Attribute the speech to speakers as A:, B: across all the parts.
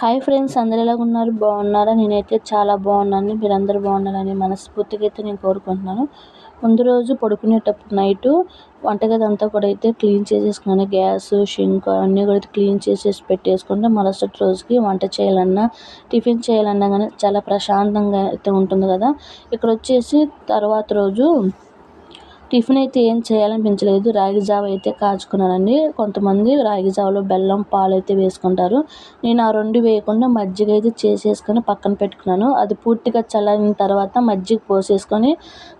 A: Hi friends అందరు ఎలా ఉన్నారు? బాగున్నారా? నేనైతే చాలా బాగున్నాను. మీరందరూ బాగున్నారని మనస్ఫూర్తిగా అయితే నేను కోరుకుంటున్నాను. ముందు రోజు పడుకునేటప్పుడు నైటు వంటగది అంతా కూడా అయితే క్లీన్ చేసేసుకున్నాను. గ్యాస్ షింక్ అన్నీ కూడా క్లీన్ చేసేసి పెట్టేసుకుంటే మరుసటి రోజుకి వంట చేయాలన్నా టిఫిన్ చేయాలన్నా కానీ చాలా ప్రశాంతంగా అయితే ఉంటుంది కదా. ఇక్కడ వచ్చేసి తర్వాత రోజు టిఫిన్ అయితే ఏం చేయాలనిపించలేదు. రాగి జావ అయితే కాచుకున్నానండి. కొంతమంది రాగి జావలో బెల్లం పాలు అయితే వేసుకుంటారు. నేను ఆ రెండు వేయకుండా మజ్జిగ అయితే చేసేసుకొని పక్కన పెట్టుకున్నాను. అది పూర్తిగా చల్లారిన తర్వాత మజ్జిగ పోసేసుకొని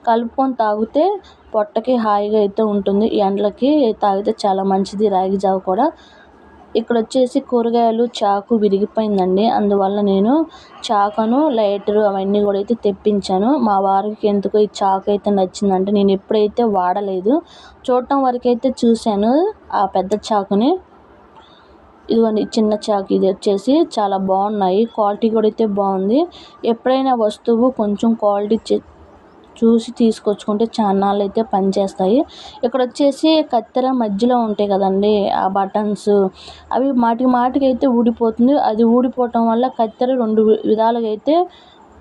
A: కలుపుకొని తాగితే పొట్టకి హాయిగా అయితే ఉంటుంది. ఎండలకి తాగితే చాలా మంచిది రాగి జావ కూడా. ఇక్కడ వచ్చేసి కూరగాయలు చాకు విరిగిపోయిందండి. అందువల్ల నేను చాకును లైటరు అవన్నీ కూడా అయితే తెప్పించాను. మా వారికి ఎందుకో ఈ చాకు అయితే నచ్చిందంటే నేను ఎప్పుడైతే వాడలేదు చూడటం వరకు అయితే చూశాను ఆ పెద్ద చాకుని. ఇదిగోండి చిన్న చాకు ఇది వచ్చేసి చాలా బాగున్నాయి. క్వాలిటీ కూడా అయితే బాగుంది. ఎప్పుడైనా వస్తువు కొంచెం క్వాలిటీ చూసి తీసుకొచ్చుకుంటే చాన్నాళ్ళు అయితే పనిచేస్తాయి. ఇక్కడ వచ్చేసి కత్తెర మధ్యలో ఉంటాయి కదండి ఆ బటన్స్. అవి మాటి మాటికి అయితే ఊడిపోతుంది. అది ఊడిపోవటం వల్ల కత్తెర రెండు విధాలుగా అయితే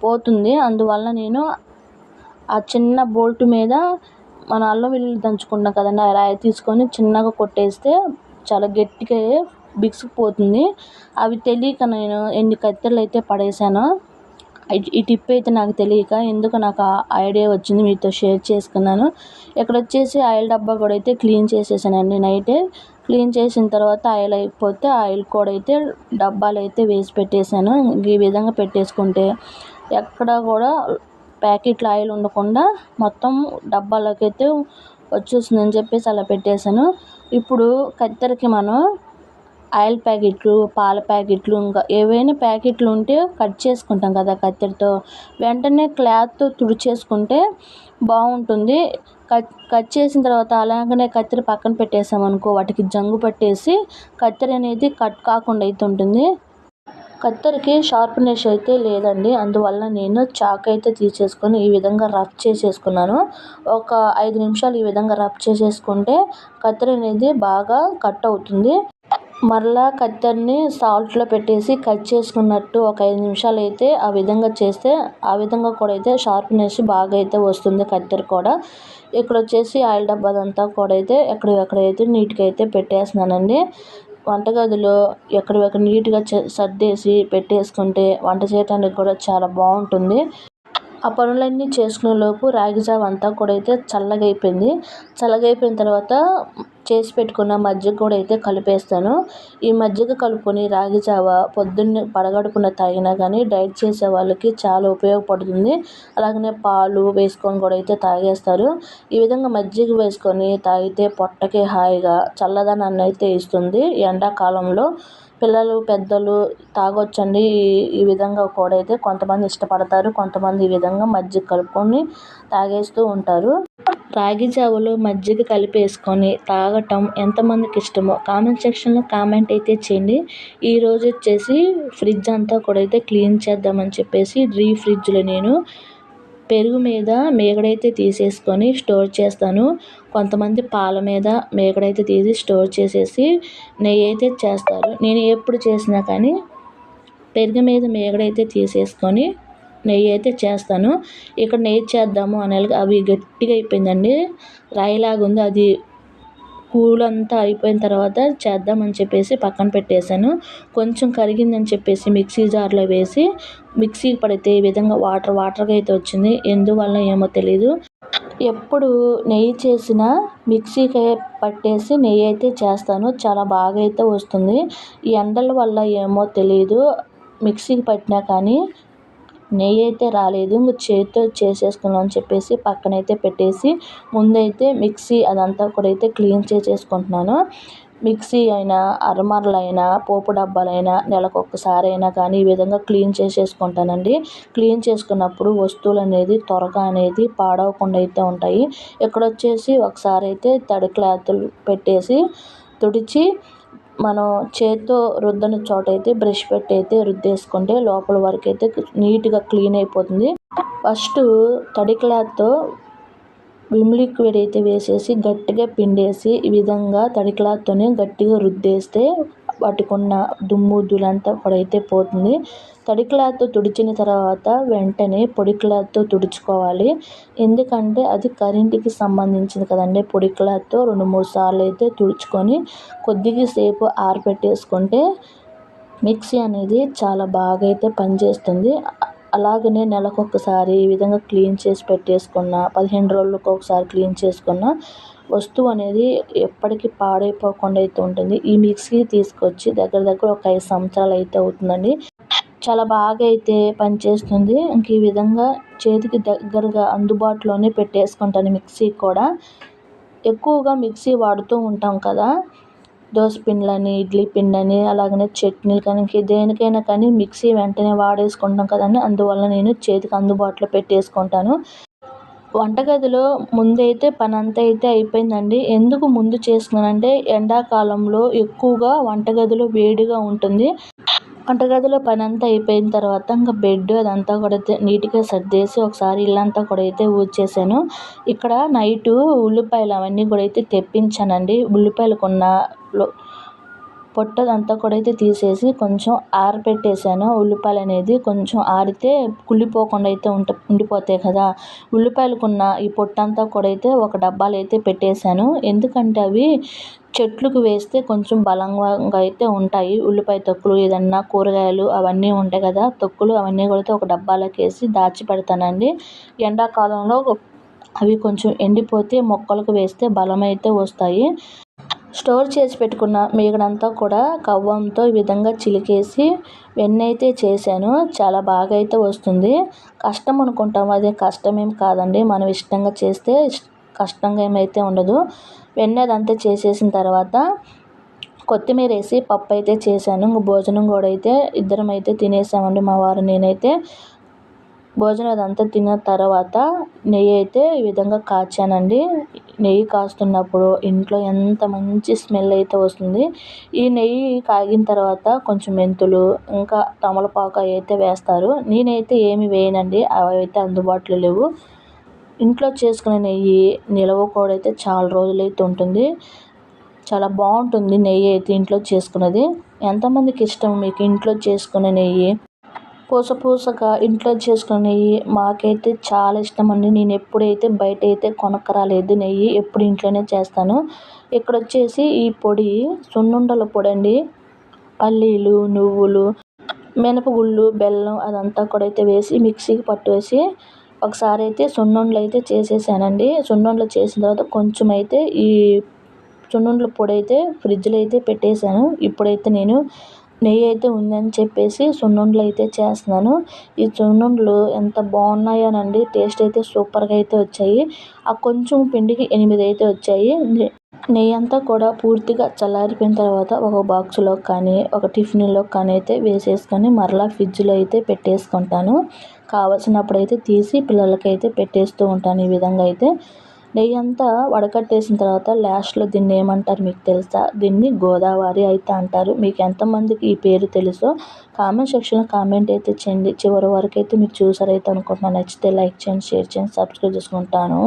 A: పోతుంది. అందువల్ల నేను ఆ చిన్న బోల్ట్ మీద మన అల్లం వెల్లుల్లి దంచుకున్నాం కదండి ఆ రాయి తీసుకొని చిన్నగా కొట్టేస్తే చాలా గట్టిగా బిగుసుకుపోతుంది అవి తెలియక నేను ఎన్ని కత్తెరలు అయితే పడేసాను ఈ టిప్ అయితే నాకు తెలియక ఎందుకు నాకు ఆ ఐడియా వచ్చింది మీతో షేర్ చేసుకున్నాను. ఇక్కడ వచ్చేసి ఆయిల్ డబ్బా కూడా అయితే క్లీన్ చేసేసానండి నైటే. క్లీన్ చేసిన తర్వాత ఆయిల్ అయిపోతే ఆయిల్ కూడా అయితే డబ్బాలు అయితే వేసి పెట్టేశాను ఈ విధంగా పెట్టేసుకుంటే ఎక్కడ కూడా ప్యాకెట్లో ఆయిల్ ఉండకుండా మొత్తం డబ్బాలోకి అయితే వచ్చేస్తుందని చెప్పేసి అలా పెట్టేశాను ఇప్పుడు కత్తెరకి మనం ఆయిల్ ప్యాకెట్లు పాల ప్యాకెట్లు ఇంకా ఏవైనా ప్యాకెట్లు ఉంటే కట్ చేసుకుంటాం కదా కత్తెరతో. వెంటనే క్లాత్తో తుడిచేసుకుంటే బాగుంటుంది. కట్ కట్ చేసిన తర్వాత అలాగనే కత్తెర పక్కన పెట్టేసామనుకో వాటికి జంగు పట్టేసి కత్తెర అనేది కట్ కాకుండా అయితే ఉంటుంది. కత్తెరకి షార్ప్నెస్ అయితే లేదండి. అందువల్ల నేను చాక్ అయితే తీసేసుకొని ఈ విధంగా రఫ్ చేసేసుకున్నాను. ఒక ఐదు నిమిషాలు ఈ విధంగా రఫ్ చేసేసుకుంటే కత్తెర అనేది బాగా కట్ అవుతుంది. మరలా కత్తెరని సాల్ట్లో పెట్టేసి కట్ చేసుకున్నట్టు ఒక ఐదు నిమిషాలు అయితే ఆ విధంగా చేస్తే ఆ విధంగా కూడా అయితే షార్ప్నెస్ బాగా అయితే వస్తుంది కత్తెర కూడా. ఇక్కడ వచ్చేసి ఆయిల్ డబ్బాదంతా కూడా అయితే ఎక్కడెక్కడైతే నీట్గా అయితే పెట్టేస్తున్నానండి. వంటగదిలో ఎక్కడెక్కడ నీట్గా సర్దేసి పెట్టేసుకుంటే వంట చేయడానికి కూడా చాలా బాగుంటుంది. ఆ పనులన్నీ చేసుకునేలోపు రాగి జావ అంతా కూడా అయితే చల్లగా అయిపోయింది చల్లగా అయిపోయిన తర్వాత చేసి పెట్టుకున్న మజ్జిగ కూడా అయితే కలిపేస్తాను. ఈ మజ్జిగ కలుపుకొని రాగి జావ పొద్దున్నే పడగడుపున తాగినా కానీ డైట్ చేసే వాళ్ళకి చాలా ఉపయోగపడుతుంది. అలాగనే పాలు వేసుకొని కూడా అయితే తాగేస్తారు. ఈ విధంగా మజ్జిగ వేసుకొని తాగితే పొట్టకి హాయిగా చల్లదనాన్ని అయితే ఇస్తుంది ఎండాకాలంలో. పిల్లలు పెద్దలు తాగొచ్చండి. ఈ విధంగా కూడా అయితే కొంతమంది ఇష్టపడతారు కొంతమంది ఈ విధంగా మజ్జిగ కలుపుకొని తాగేస్తూ ఉంటారు. రాగి జావలో మజ్జిగ కలిపేసుకొని తాగటం ఎంతమందికి ఇష్టమో కామెంట్ సెక్షన్లో కామెంట్ అయితే చేయండి. ఈరోజు వచ్చేసి ఫ్రిడ్జ్ అంతా కూడా అయితే క్లీన్ చేద్దామని చెప్పేసి రీ ఫ్రిడ్జ్లో నేను పెరుగు మీద మేగడైతే తీసేసుకొని స్టోర్ చేస్తాను. కొంతమంది పాల మీద మేగడైతే తీసి స్టోర్ చేసేసి నెయ్యి అయితే చేస్తారు. నేను ఎప్పుడు చేసినా కానీ పెరుగు మీద మేగడైతే తీసేసుకొని నెయ్యి అయితే చేస్తాను. ఇక్కడ నెయ్యి చేద్దాము అనేలాగా అవి గట్టిగా అయిపోయిందండి. రాయిలాగా ఉంది అది కూల్ అంతా అయిపోయిన తర్వాత చేద్దామని చెప్పేసి పక్కన పెట్టేశాను. కొంచెం కరిగిందని చెప్పేసి మిక్సీ జార్లో వేసి మిక్సీ పడితే ఈ విధంగా వాటర్ వాటర్గా అయితే వచ్చింది. ఎందువల్ల ఏమో తెలీదు. ఎప్పుడు నెయ్యి చేసిన మిక్సీకి పట్టేసి నెయ్యి అయితే చేస్తాను. చాలా బాగా అయితే వస్తుంది. ఈ ఎండల వల్ల ఏమో తెలియదు మిక్సీకి పట్టినా కానీ నెయ్యి అయితే రాలేదు ఇంక చేతితో చేసేసుకున్నాం అని చెప్పేసి పక్కనైతే పెట్టేసి ముందైతే మిక్సీ అదంతా కూడా అయితే క్లీన్ చేసేసుకుంటున్నాను మిక్సీ అయినా అరమరలైనా పోపు డబ్బాలైనా నెలకు ఒక్కసారి అయినా కానీ ఈ విధంగా క్లీన్ చేసేసుకుంటానండి. క్లీన్ చేసుకున్నప్పుడు వస్తువులు అనేది త్వరగా అనేది పాడవకుండా అయితే ఉంటాయి. ఇక్కడ వచ్చేసి ఒకసారి అయితే తడి క్లాత్లు పెట్టేసి తుడిచి మనం చేత్తో రుద్దని చోట అయితే బ్రష్ పెట్టి అయితే రుద్దేసుకుంటే లోపల వరకు అయితే నీట్గా క్లీన్ అయిపోతుంది. ఫస్ట్ తడి క్లాత్తో విమ్ లిక్విడ్ అయితే వేసేసి గట్టిగా పిండేసి ఈ విధంగా తడి క్లాత్తోనే గట్టిగా రుద్దేస్తే వాటికున్న దుమ్ము ధూళంతా కూడా అయితే పోతుంది. తడి క్లాత్తో తుడిచిన తర్వాత వెంటనే పొడి క్లాత్తో తుడుచుకోవాలి. ఎందుకంటే అది కరెంటుకి సంబంధించింది కదండి. పొడి క్లాత్తో రెండు మూడు సార్లు అయితే తుడుచుకొని కొద్దిగా సేపు ఆరబెట్టేసుకుంటే మిక్సీ అనేది చాలా బాగా అయితే పనిచేస్తుంది. అలాగనే నెలకు ఒకసారి ఈ విధంగా క్లీన్ చేసి పెట్టేసుకున్న పదిహేను రోజులకు ఒకసారి క్లీన్ చేసుకున్న వస్తువు అనేది ఎప్పటికీ పాడైపోకుండా అయితే ఉంటుంది. ఈ మిక్సీ తీసుకొచ్చి దగ్గర దగ్గర ఒక ఐదు సంవత్సరాలు అయితే అవుతుందండి. చాలా బాగా అయితే పనిచేస్తుంది. ఇంక ఈ విధంగా చేతికి దగ్గరగా అందుబాటులోనే పెట్టేసుకుంటాను మిక్సీ కూడా. ఎక్కువగా మిక్సీ వాడుతూ ఉంటాం కదా. దోశ పిండ్లని ఇడ్లీ పిండి అలాగనే చట్నీలు కానీ దేనికైనా కానీ మిక్సీ వెంటనే వాడేసుకుంటాం కదండి. అందువల్ల నేను చేతికి అందుబాటులో పెట్టేసుకుంటాను. వంటగదిలో ముందైతే పని అంతా అయితే అయిపోయిందండి. ఎందుకు ముందు చేస్తున్నానంటే ఎండాకాలంలో ఎక్కువగా వంటగదిలో వేడిగా ఉంటుంది. వంటగదిలో పని అంతా అయిపోయిన తర్వాత ఇంకా బెడ్ అదంతా కూడా నీట్గా సర్దేసి ఒకసారి ఇల్లంతా కూడా అయితే ఊడ్చేసాను. ఇక్కడ నైటు ఉల్లిపాయలు అవన్నీ కూడా అయితే తెప్పించానండి. ఉల్లిపాయలు ఉన్న పొట్టదంతా కూడా అయితే తీసేసి కొంచెం ఆరబెట్టేసాను ఉల్లిపాయలు అనేది కొంచెం ఆరితే కుళ్ళిపోకుండా అయితే ఉంట ఉండిపోతాయి కదా. ఉల్లిపాయలకున్న ఈ పొట్టంతా కూడా అయితే ఒక డబ్బాలు అయితే పెట్టేశాను ఎందుకంటే అవి చెట్లకు వేస్తే కొంచెం బలంగా అయితే ఉంటాయి. ఉల్లిపాయ తొక్కులు ఏదన్నా కూరగాయలు అవన్నీ ఉంటాయి కదా. తొక్కులు అవన్నీ కూడా ఒక డబ్బాలోకి వేసి దాచి పెడతానండి. ఎండాకాలంలో అవి కొంచెం ఎండిపోతే మొక్కలకు వేస్తే బలమైతే వస్తాయి. స్టోర్ చేసి పెట్టుకున్న మీగడంతా కూడా కవ్వంతో ఈ విధంగా చిలికేసి వెన్న అయితే చేశాను. చాలా బాగా అయితే వస్తుంది. కష్టం అనుకుంటాం. అదే కష్టమేం కాదండి. మనం ఇష్టంగా చేస్తే కష్టంగా ఏమైతే ఉండదు. వెన్నదంతా చేసేసిన తర్వాత కొత్తిమీర వేసి పప్పు అయితే చేశాను. భోజనం కూడా అయితే ఇద్దరం అయితే తినేసామండి మా వారు. నేనైతే భోజనం అదంతా తిన్న తర్వాత నెయ్యి అయితే ఈ విధంగా కాచానండి. నెయ్యి కాస్తున్నప్పుడు ఇంట్లో ఎంత మంచి స్మెల్ అయితే వస్తుంది. ఈ నెయ్యి కాగిన తర్వాత కొంచెం మెంతులు ఇంకా తమలపాకు అయితే వేస్తారు. నేనైతే ఏమి వేయనండి. అవి అయితే అందుబాటులో లేవు. ఇంట్లో చేసుకునే నెయ్యి నిలవ కూడా అయితే చాలా రోజులైతే ఉంటుంది. చాలా బాగుంటుంది నెయ్యి అయితే ఇంట్లో చేసుకున్నది. ఎంతమందికి ఇష్టం మీకు ఇంట్లో చేసుకునే నెయ్యి? పూస పూసగా ఇంట్లో చేసుకునే నెయ్యి మాకైతే చాలా ఇష్టం అండి నేను ఎప్పుడైతే బయట అయితే కొనక్కరాలేదు నెయ్యి ఎప్పుడు ఇంట్లోనే చేస్తాను. ఇక్కడ వచ్చేసి ఈ పొడి సున్నుండల పొడి అండి పల్లీలు నువ్వులు మినపగుళ్ళు బెల్లం అదంతా కూడా అయితే వేసి మిక్సీకి పట్టేసి ఒకసారి అయితే సున్నుండలు అయితే చేసేసానండి. సున్నుండలు చేసిన తర్వాత కొంచెం అయితే ఈ సున్నుండల పొడి అయితే ఫ్రిడ్జ్లో అయితే పెట్టేశాను. ఇప్పుడైతే నేను నెయ్యి అయితే ఉందని చెప్పేసి సున్నుండలు అయితే చేస్తున్నాను. ఈ సున్నుండలు ఎంత బాగున్నాయోనండి టేస్ట్ అయితే సూపర్గా అయితే వచ్చాయి. ఆ కొంచెం పిండికి ఎనిమిది అయితే వచ్చాయి. నెయ్యి అంతా కూడా పూర్తిగా చల్లారిపోయిన తర్వాత ఒక బాక్స్లో కానీ ఒక టిఫిన్లో కానీ అయితే వేసేసుకొని మరలా ఫ్రిడ్జ్లో అయితే పెట్టేసుకుంటాను. కావలసినప్పుడు అయితే తీసి పిల్లలకి అయితే పెట్టేస్తూ ఉంటాను ఈ విధంగా అయితే. నెయ్యి అంతా వడకట్టేసిన తర్వాత లాస్ట్లో దీన్ని ఏమంటారు మీకు తెలుసా? దీన్ని గోదావరి అయితే అంటారు. మీకు ఎంతమందికి ఈ పేరు తెలుసో కామెంట్ సెక్షన్లో కామెంట్ అయితే చేయండి. చివరి వరకు అయితే మీరు చూసారైతే అనుకుంటున్నాను. నచ్చితే లైక్ చేయండి షేర్ చేయండి సబ్స్క్రైబ్ చేసుకుంటాను.